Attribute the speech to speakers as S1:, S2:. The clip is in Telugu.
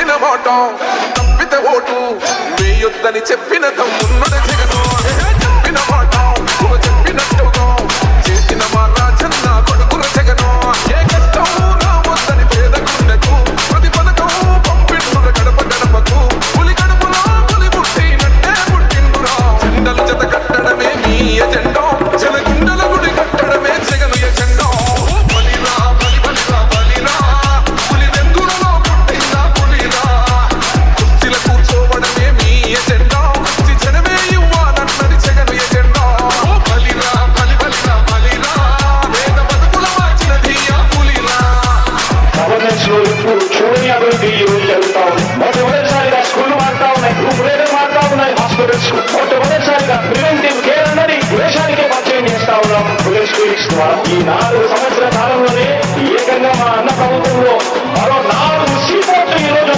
S1: రాసిన మాట తప్పితే ఓటు వేయొద్దని చెప్పిన
S2: తమ్మున్న మొట్టమొదటిసారిగా ప్రివెంటివ్ కేర్ అన్నది దేశానికే పరిచయం చేస్తా ఉన్నాం. ఈ నాలుగు సంవత్సరాల కాలంలోనే ఏకంగా మా అన్న ప్రభుత్వంలో